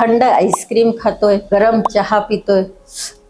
थंड आईस्क्रीम खातोय गरम चहा पितोय.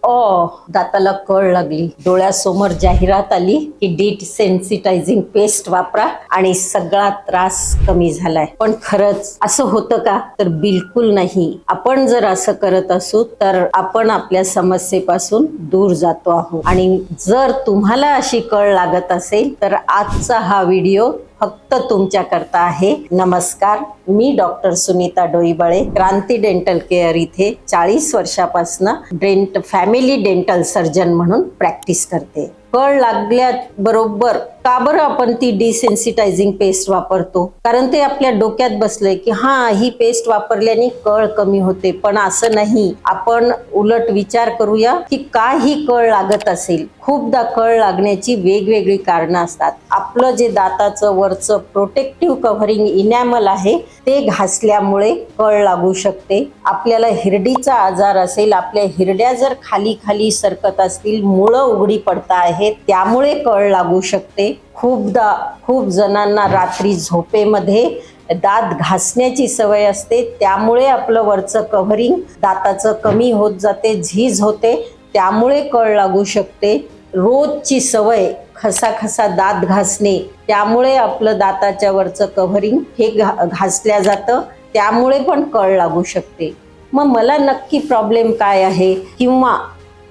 ओ दाताला कळ लागली. डोळ्यासमोर जाहिरात आली की डीट सेन्सिटायझिंग पेस्ट वापरा आणि सगळा त्रास कमी झालाय. पण खरंच असं होतं का? तर बिलकुल नाही. आपण जर असं करत असू तर आपण आपल्या समस्येपासून दूर जातो आहोत. आणि जर तुम्हाला अशी कळ लागत असेल तर आजचा हा व्हिडिओ फक्त तुमच्याकरता आहे. नमस्कार मी doctor Sunita Doibale Kranti dental care इथे चाळीस वर्षापासून डेंट फॅमिली डेंटल सर्जन म्हणून प्रॅक्टिस करते. कळ लागल्या बरोबर. का बरं आपण ती डिसेन्सिटायझिंग पेस्ट वापरतो? कारण ते आपल्या डोक्यात बसलंय की हा ही पेस्ट वापरल्याने कळ कमी होते. पण असं नाही. आपण उलट विचार करूया की का ही कळ लागत असेल. खूपदा कळ लागण्याची वेगवेगळी कारणं असतात. आपलं जे दाताचं वरचं प्रोटेक्टिव्ह कव्हरिंग इनॅमल आहे ते घासल्यामुळे कळ लागू शकते. आपल्याला हिरडीचा आजार असेल आपल्या हिरड्या जर खाली खाली सरकत असतील मुळं उघडी पडता आहे आहेत त्यामुळे कळ लागू शकते. खूपदा खूप जणांना रात्री झोपेमध्ये दात घासण्याची सवय असते. त्यामुळे आपलं वरचं कव्हरिंग दाताचं कमी होत जाते झीज होते. त्यामुळे कळ लागू शकते. रोजची सवय खसा खसा दात घासणे त्यामुळे आपलं दाताच्या वरचं कव्हरिंग हे घा घासल्या जातं. त्यामुळे पण कळ लागू शकते. मग मला नक्की प्रॉब्लेम काय आहे? किंवा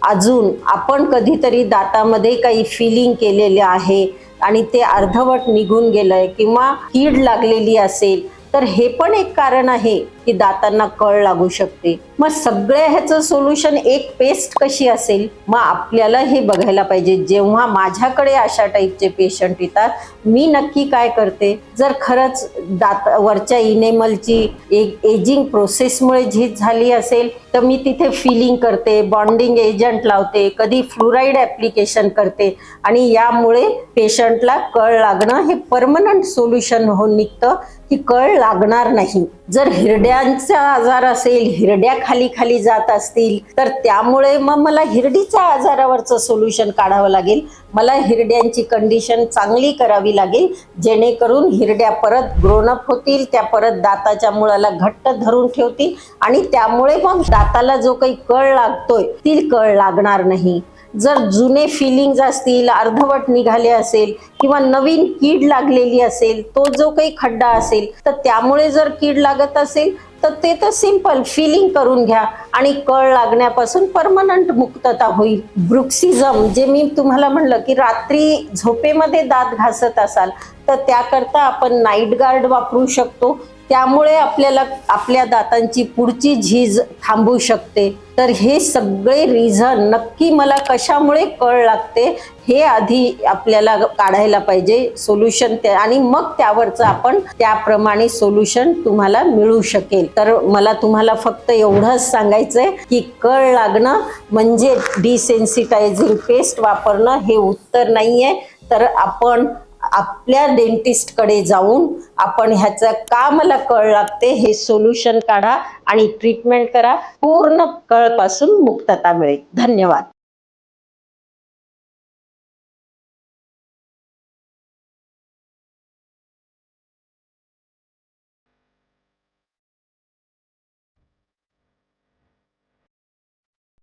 अजून आपण कधीतरी दातामध्ये काही फिलिंग केलेले आहे आणि ते अर्धवट निघून गेलंय किंवा कीड लागलेली असेल तर हे पण एक कारण आहे. की दातांना कळ लागू शकते. मग सगळ्या ह्याचं सोल्युशन एक पेस्ट कशी असेल? मग आपल्याला हे बघायला पाहिजे. जेव्हा माझ्याकडे अशा टाईपचे पेशंट येतात मी नक्की काय करते? जर खरंच दात वरच्या इनेमलची एक एजिंग प्रोसेसमुळे झीज झाली असेल तर मी तिथे फिलिंग करते बॉन्डिंग एजंट लावते कधी फ्लुराईड ॲप्लिकेशन करते आणि यामुळे पेशंटला कळ लागणं हे परमनंट सोल्युशन हो निघतं की कळ लागणार नाही. जर हिरड्या हिरड्यांचा आजार असेल हिरड्या खाली खाली जात असतील तर त्यामुळे मग मला हिरडीच्या आजारावरचं सोल्युशन काढावं लागेल. मला हिरड्यांची कंडिशन चांगली करावी लागेल. जेणेकरून हिरड्या परत ग्रोनअप होतील त्या परत दाताच्या मुळाला घट्ट धरून ठेवतील आणि त्यामुळे मग दाताला जो काही कळ लागतोय ती कळ लागणार नाही. जर जुने फिलिंग्ज असतील अर्धवट निघाले असेल किंवा नवीन कीड लागलेली असेल तो जो काही खड्डा असेल तर त्यामुळे जर कीड लागत असेल तर ते तर सिंपल फिलिंग करून घ्या. आणि कळ लागण्यापासून परमनंट मुक्तता होईल ब्रुक्सिझम जे मी तुम्हाला म्हणलं की रात्री झोपेमध्ये दात घासत असाल तर त्याकरता आपण नाईट गार्ड वापरू शकतो. त्यामुळे आपल्याला आपल्या दातांची पुढची झीज थांबू शकते. तर हे सगळे रिझन नक्की मला कशामुळे कळ लागते हे आधी आपल्याला काढायला पाहिजे. सोल्युशन ते आणि मग त्यावरचं आपण त्याप्रमाणे सोल्युशन तुम्हाला मिळू शकेल. तर मला तुम्हाला फक्त एवढंच सांगायचंय की कळ लागणं म्हणजे डिसेन्सिटायझिंग पेस्ट वापरणं हे उत्तर नाहीये. तर आपण आपल्या डेंटिस्टकडे जाऊन आपण ह्याचं का मला कळ लागते हे सोल्युशन काढा आणि ट्रीटमेंट करा. पूर्ण कळपासून मुक्तता मिळेल. धन्यवाद.